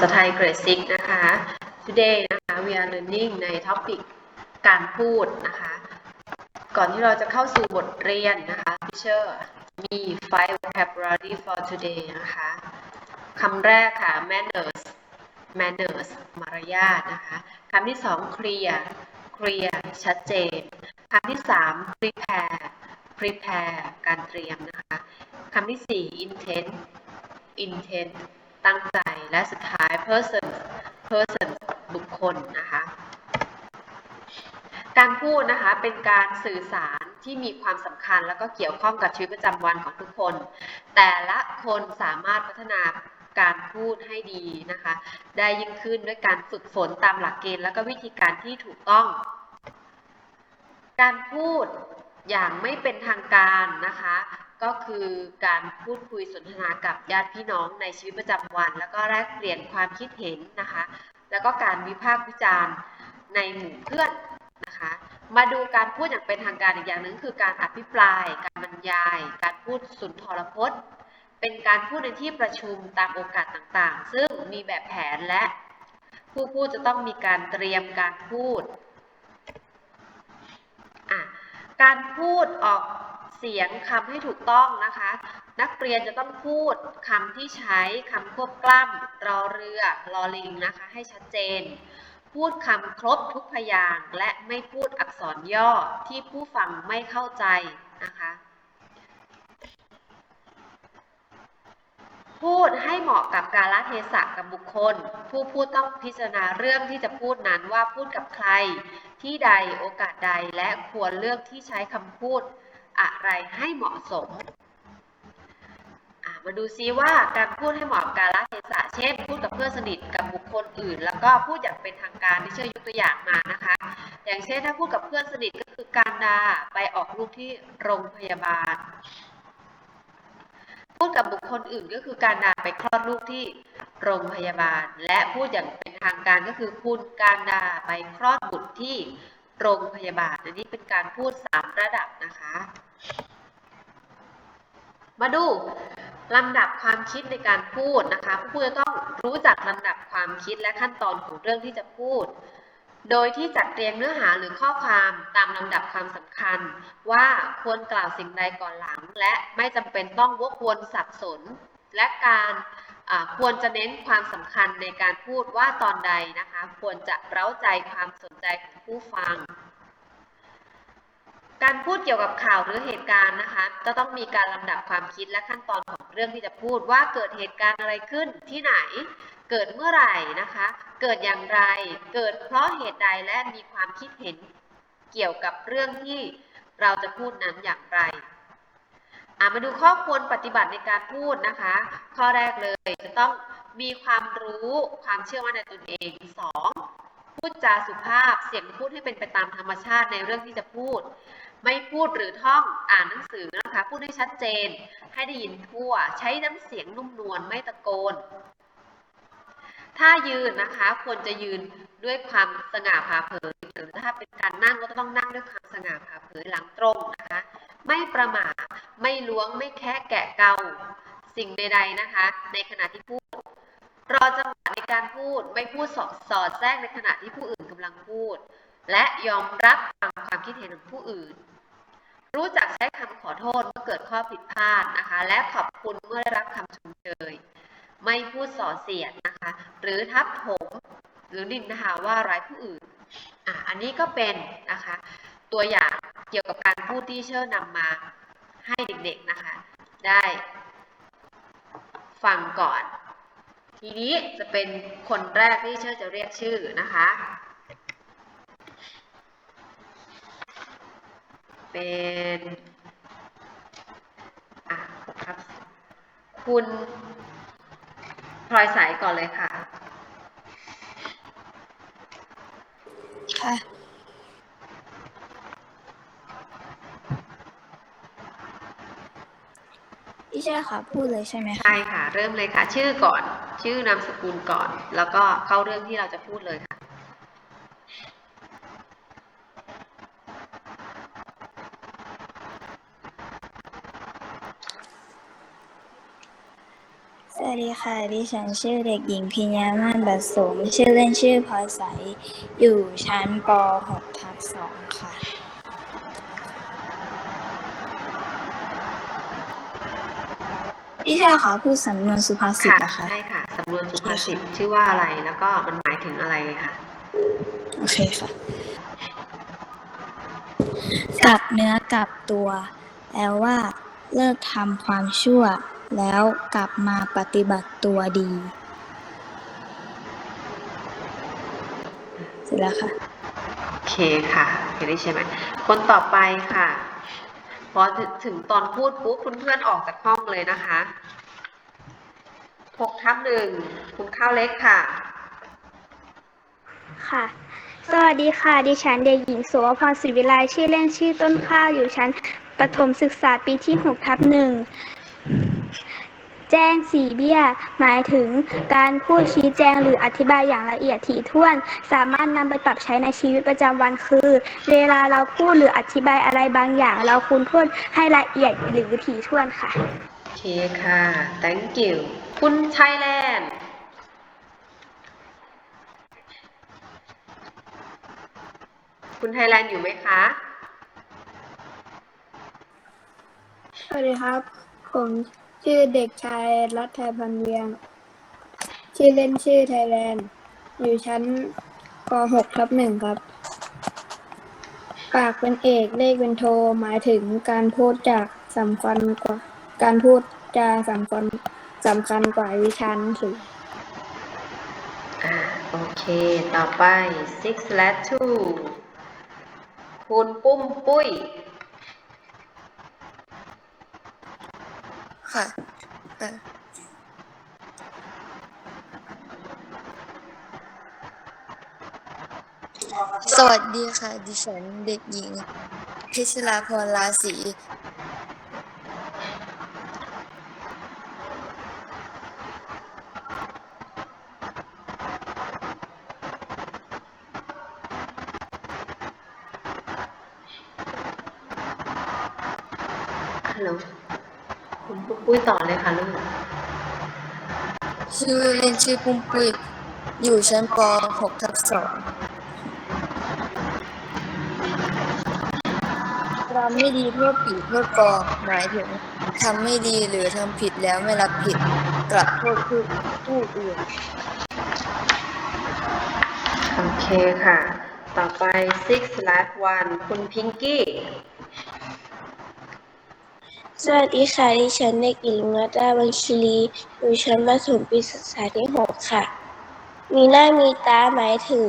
ษาไทยเกรดซิกนะคะ today นะคะ we are learning ใน topic การพูดนะคะ ก่อนที่เราจะเข้าสู่บทเรียนนะคะ teacher มี five vocabulary for today นะคะคำแรกค่ะ manners manners มารยาทนะคะคำที่สอง clear clear ชัดเจนคำที่สาม prepare prepare การเตรียมนะคะคำที่สี่ intent intent ตั้งใจ และสุดท้าย person person บุคคลนะคะ การพูดนะคะเป็นการสื่อสารที่มีความสำคัญแล้วก็เกี่ยวข้องกับชีวิตประจำวันของทุกคน แต่ละคนสามารถพัฒนาการพูดให้ดีนะคะ ได้ยิ่งขึ้นด้วยการฝึกฝนตามหลักเกณฑ์แล้วก็วิธีการที่ถูกต้อง การพูดอย่างไม่เป็นทางการนะคะ ก็คือการพูดคุยสนทนากับญาติพี่น้องในชีวิตประจำวัน แล้วก็แลกเปลี่ยนความคิดเห็นนะคะ แล้วก็การวิพากษ์วิจารณ์ในหมู่เพื่อนนะคะ มาดูการพูดอย่างเป็นทางการอีกอย่างหนึ่งคือการอภิปราย การบรรยาย การพูดสุนทรพจน์ เป็นการพูดในที่ประชุมตามโอกาสต่างๆ ซึ่งมีแบบแผนและผู้พูดจะต้องมีการเตรียมการพูด การพูดออก เสียงคำให้ถูกต้องนะคะ นักเรียนจะต้องพูดคำที่ใช้คำควบกล้ำรอเรือรอลิงนะคะ ให้ชัดเจน พูดคำครบทุกพยางและไม่พูดอักษรย่อที่ผู้ฟังไม่เข้าใจนะคะพูดให้เหมาะกับกาลเทศะกับบุคคล ผู้พูดต้องพิจารณาเรื่องที่จะพูดนั้นว่าพูดกับใคร ที่ใดโอกาสใดและควรเลือกที่ใช้คำพูด อะไรให้เหมาะสมะมาดูซิว่าการพูดให้เหมาะกับกาลเทศะเช่น พูดกับเพื่อนสนิทกับบุคคลอื่น แล้วก็พูดอย่างเป็นทางการที่เชื่อยกตัวอย่างมานะคะ อย่างเช่นถ้าพูดกับเพื่อนสนิทก็คือการดาไปออกลูกที่โรงพยาบาล พูดกับบุคคลอื่นก็คือการดาไปคลอดลูกที่โรงพยาบาล และพูดอย่างเป็นทางการก็คือคุณการดาไปคลอดบุตรที่โรงพยาบาล อันนี้เป็นการพูดสามระดับนะคะ มาดูลำดับความคิดในการพูดนะคะผู้พูดจะต้องรู้จักลำดับความคิดและขั้นตอนของเรื่องที่จะพูด โดยที่จัดเรียงเนื้อหาหรือข้อความตามลำดับความสำคัญ ว่าควรกล่าวสิ่งใดก่อนหลัง และไม่จำเป็นต้องวกวนสับสน และการควรจะเน้นความสำคัญในการพูดว่าตอนใดนะคะ ควรจะเร้าใจความสนใจของผู้ฟัง การพูดเกี่ยวกับข่าวหรือเหตุการณ์นะคะ จะต้องมีการลำดับความคิดและขั้นตอนของเรื่องที่จะพูดว่าเกิดเหตุการณ์อะไรขึ้นที่ไหน เกิดเมื่อไหร่นะคะ เกิดอย่างไร เกิดเพราะเหตุใดและมีความคิดเห็นเกี่ยวกับเรื่องที่เราจะพูดนั้นอย่างไรมาดูข้อควรปฏิบัติในการพูดนะคะ ข้อแรกเลยจะต้องมีความรู้ความเชื่อมั่นในตนเองสองพูดจาสุภาพเสียงพูดให้เป็นไปตามธรรมชาติในเรื่องที่จะพูด ไม่พูดหรือท่องอ่านหนังสือนะคะ พูดให้ชัดเจน ให้ได้ยินทั่ว ใช้น้ำเสียงนุ่มนวลไม่ตะโกน ถ้ายืนนะคะ ควรจะยืนด้วยความสง่าผ่าเผยหรือถ้าเป็นการนั่งก็ต้องนั่งด้วยความสง่าผ่าเผยหลังตรงนะคะ ไม่ประมาทไม่ล้วงไม่แค่แกะเกาสิ่งใดๆนะคะ ในขณะที่พูดรอจังหวะในการพูดไม่พูดสอดสอดแทรกในขณะที่ผู้อื่นกำลังพูด และยอมรับฟังความคิดเห็นของผู้อื่น รู้จักใช้คำขอโทษเมื่อเกิดข้อผิดพลาดนะคะ และขอบคุณเมื่อได้รับคำชมเชยไม่พูดส่อเสียดนะคะ หรือทับถมหรือนินทาว่าร้ายผู้อื่นอะอันนี้ก็เป็นนะคะ ตัวอย่างเกี่ยวกับการพูดที่เชิญนำมาให้เด็กๆนะคะ ได้ฟังก่อน ทีนี้จะเป็นคนแรกที่เชิญจะเรียกชื่อนะคะ เป็นอะครับ คุณพลอยสายก่อนเลยค่ะ ค่ะ พี่เชื่อค่ะพูดเลยใช่ไหมคะใช่ค่ะ เริ่มเลยค่ะ ชื่อก่อน ชื่อนามสกุลก่อน แล้วก็เข้าเรื่องที่เราจะพูดเลยค่ะ ส วัสดีค่ะ ดิฉันชื่อเด็กหญิงพิญญาม่านบัดสม ชื่อเล่นชื่อพลอยใส อยู่ชั้นป .6 ทับ2ค่ะพี่ชายขอพูดสำนวนสุภาษิตค่ะนะคะ ใช่ค่ะสำนวนสุภาษิตชื่อว่าอะไร แล้วก็มันหมายถึงอะไรค่ะ โอเคค่ะกลับเนื้อกลับตัว แปลว่า เลิกทำความชั่ว แล้วกลับมาปฏิบัติตัวดี เสร็จแล้วค่ะ โอเคค่ะเห็นได้ใช่ไหม คนต่อไปค่ะ พอถึงถึงตอนพูดปุ๊บคุณเพื่อนออกจากห้องเลยนะคะหกทับหนึ่งคุณข้าวเล็กค่ะ ค่ะ สวัสดีค่ะ ดิฉันเด็กหญิงโสวพรศิวิไลชื่อเล่นชื่อต้นข้าวอยู่ชั้นประถมศึกษาปีที่6ทับหนึ่ง แจ้งสีเบี้ย หมายถึงการพูดชี้แจงหรืออธิบายอย่างละเอียดถี่ถ้วน สามารถนำไปปรับใช้ในชีวิตประจำวันคือ เวลาเราพูดหรืออธิบายอะไรบางอย่าง เราควรพูดให้ละเอียดหรือถี่ถ้วนค่ะ โอเคค่ะ thank you คุณไทยแลนด์คุณไทยแลนด์อยู่ไหมคะ สวัสดีครับ ผม ชื่อเด็กชายรัฐไทยพันเวียง ชื่อเล่นชื่อไทยแลนด์ อยู่ชั้นป .6 ทับหนึ่งครับ ปากเป็นเอกเลขเป็นโท หมายถึงการพูดจากสำคัญกว่า การพูดจาสำคัญสำคัญกว่าวิชาหนังสืออ่าโอเค ต่อไป six และ two คุณปุ้มปุ้ย ค่ะเออสวัสดีค่ะ ดิฉันเด็กหญิงพิชลาพรลาศีฮัลโหล ปุ้มปุ้ยต่อเลยค่ะลูก ชื่อเล่นชื่อปุ้มปุ้ยอยู่ชั้นป .6 ทับสองทำไม่ดีโทษปีโทษกองหมายถึงทำไม่ดีหรือทำผิดแล้วไม่รับผิดกลับโทษผู้ผู้อื่นโอเคค่ะ ต่อไป six และ one คุณพิงกี้ สวัสดีค่ะ ดิฉันเด็กหญิงรัตดาบัญชีรีอยู่ชั้นประถมปีศึกษาที่หกค่ะ มีหน้ามีตาหมายถึง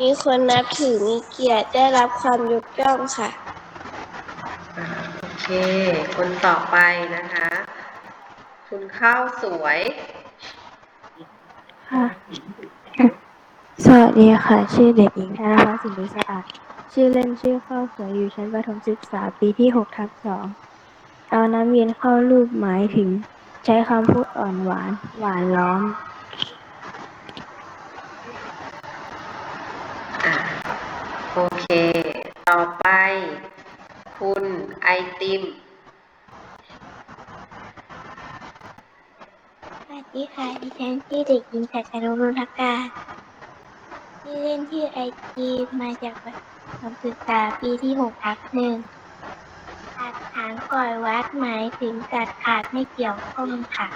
มีคนนับถือมีเกียรติได้รับความยกย่องค่ะ อ่าโอเค คนต่อไปนะคะ คุณข้าวสวย ค่ะ สวัสดีค่ะ ชื่อเด็กหญิงธนภัสสิริสะอาด ชื่อเล่นชื่อข้าวสวยอยู่ชั้นประถมศึกษาปีที่หกทับสอง เอาน้ำเย็นเข้ารูปหมายถึง ใช้คำพูดอ่อนหวาน หวานล้อม อ่าโอเค ต่อไป คุณไอติม สวัสดีค่ะ ดิฉันชื่อเด็กหญิงชัชนุรุทักการชื่อเล่นชื่อไอจีมาจากประถมศึกษาปีที่หกทับหนึ่ง ตัดถางก่อยวัดหมายถึงตัดขาดไม่เกี่ยวข้องค่ะ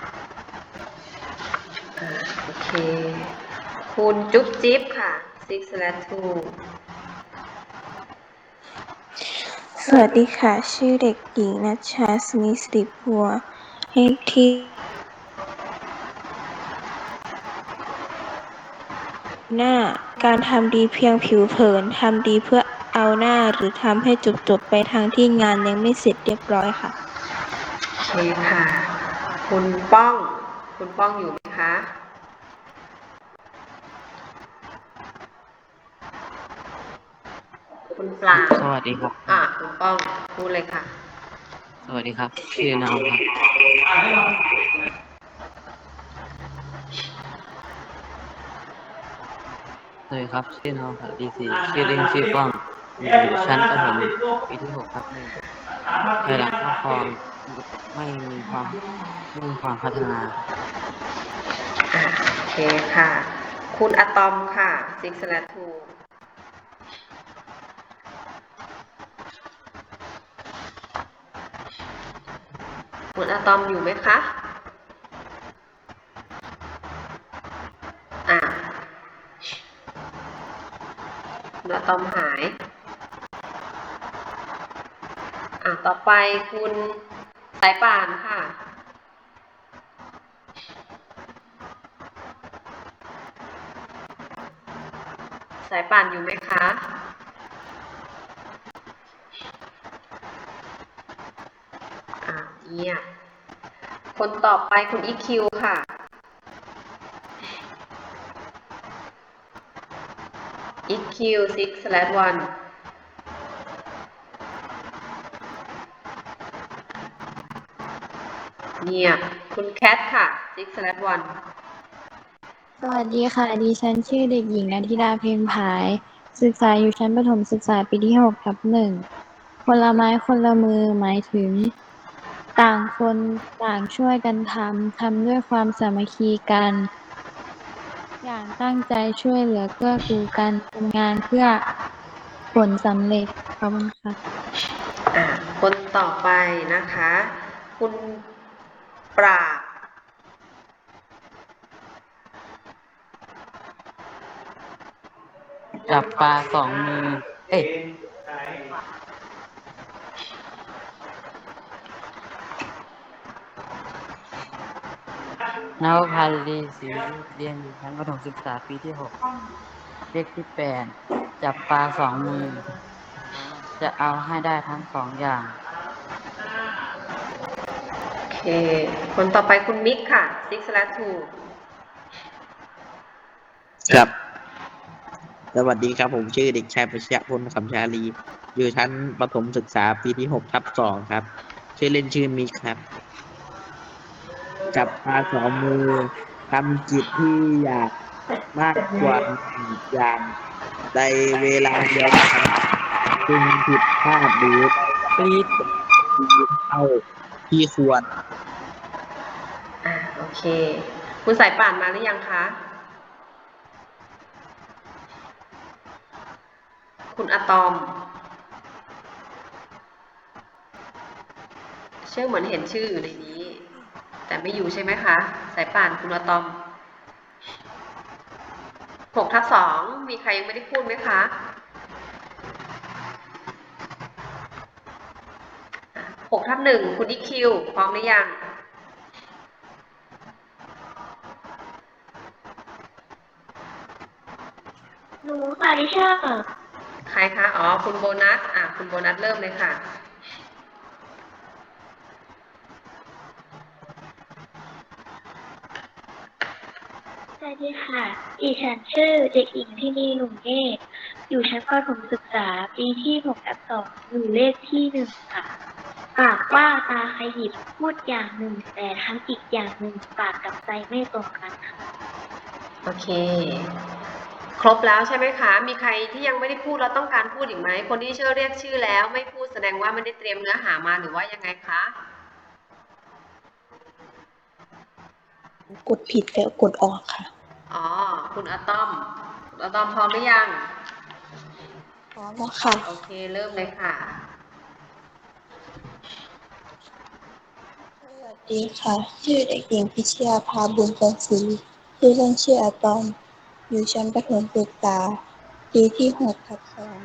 อ่าโอเค คุณจุ๊บจิ๊บค่ะ six และ two สวัสดีค่ะ ชื่อเด็กหญิงนัชชาสมิสิริพัวเลขที่หน้าการทำดีเพียงผิวเผิน ทำดีเพื่อเอา หน้าหรือทำให้จบๆไปทางที่งานยังไม่เสร็จเรียบร้อยค่ะ โอเคค่ะ คุณป้อง คุณป้องอยู่ไหมคะ คุณปลาสวัสดีครับ อ่าคุณป้องพูดเลยค่ะ สวัสดีครับ ชื่อน้องครับ สวัสดีครับ ชื่อน้องครับดีซีชื่อเล่นชื่อป้อง อยู่ชั้นประถมปีที่หกครับหนึ่งภายหลังข้อความไม่มีความไม่มีความพัฒนา โอเคค่ะ คุณอะตอมค่ะ six slash two คุณอะตอมอยู่ไหมคะอ่าคุณอะตอมหาย อะ ต่อไปคุณสายป่านค่ะ สายป่านอยู่ไหมคะอ่าเงียคนต่อไปคุณอีคิวค่ะอีคิว six slash one เงียบ คุณแคทค่ะ six slash one สวัสดีค่ะ ดิฉันชื่อเด็กหญิงนันทิดาเพ็งผาย ศึกษาอยู่ชั้นประถมศึกษาปีที่หกทับหนึ่งคนละไม้คนละมือหมายถึง ต่างคนต่างช่วยกันทำทำด้วยความสามัคคีกัน อย่างตั้งใจช่วยเหลือเกื้อกูลกันทำงานเพื่อผลสำเร็จขอบคุณค่ะ อ่าคนต่อไปนะคะ คุณ ปราบจับปลาสองมือ เอ้ยนวพันลีศรีเรียนอยู่ชั้นประถมศึกษาปีที่หกเลขที่แปดจับปลาสองมือ จะเอาให้ได้ทั้งสองอย่าง เค คนต่อไปคุณมิกค่ะ six slash two ครับ สวัสดีครับ ผมชื่อเด็กชายประชยพลคำชาลี อยู่ชั้นประถมศึกษาปีที่หกทับสองครับ ชื่อเล่นชื่อมิกครับ จับปลาสองมือทำกิจที่อยากมากกว่าอย่างในเวลาเดียวกันจึงผิดพลาดหรือปีดเอาที่ควร เค คุณสายป่านมาหรือยังคะ คุณอะตอม ชื่อเหมือนเห็นชื่ออยู่ในนี้ แต่ไม่อยู่ใช่ไหมคะ สายป่านคุณอะตอมหกทับสองมีใครยังไม่ได้พูดไหมคะอะหกทับหนึ่งคุณอีคิวพร้อมหรือยัง หนูค่ะดิ เชอร์ใครคะอ๋อคุณโบนัสอะคุณโบนัสเริ่มเลยค่ะ สวัสดีค่ะ ดิฉันชื่อเด็กหญิงที่นีหนุ่มเนตรอยู่ชั้นประถมศึกษา ปีที่หกทับสองอยู่เลขที่หนึ่งค่ะ ปากว่าตาขยิบพูดอย่างหนึ่ง แต่ทำอีกอย่างหนึ่งปากกับใจไม่ตรงกันค่ะ โอเค ครบแล้วใช่ไหมคะ มีใครที่ยังไม่ได้พูดแล้วต้องการพูดอีกไหม คนที่เชื่อเรียกชื่อแล้ว ไม่พูดแสดงว่าไม่ได้เตรียมเนื้อหามาหรือว่ายังไงคะ กดผิดแล้วกดออกค่ะ อ๋อ คุณอะตอมคุณอะตอมพร้อมหรือยัง พร้อมแล้วค่ะ โอเค เริ่มเลยค่ะ สวัสดีค่ะ ชื่อเด็กหญิงพิชยาภาบุญประศรีชื่อเล่นชื่ออะตอม อยู่ชั้นประถมศึกษา ปีที่หกทับสอง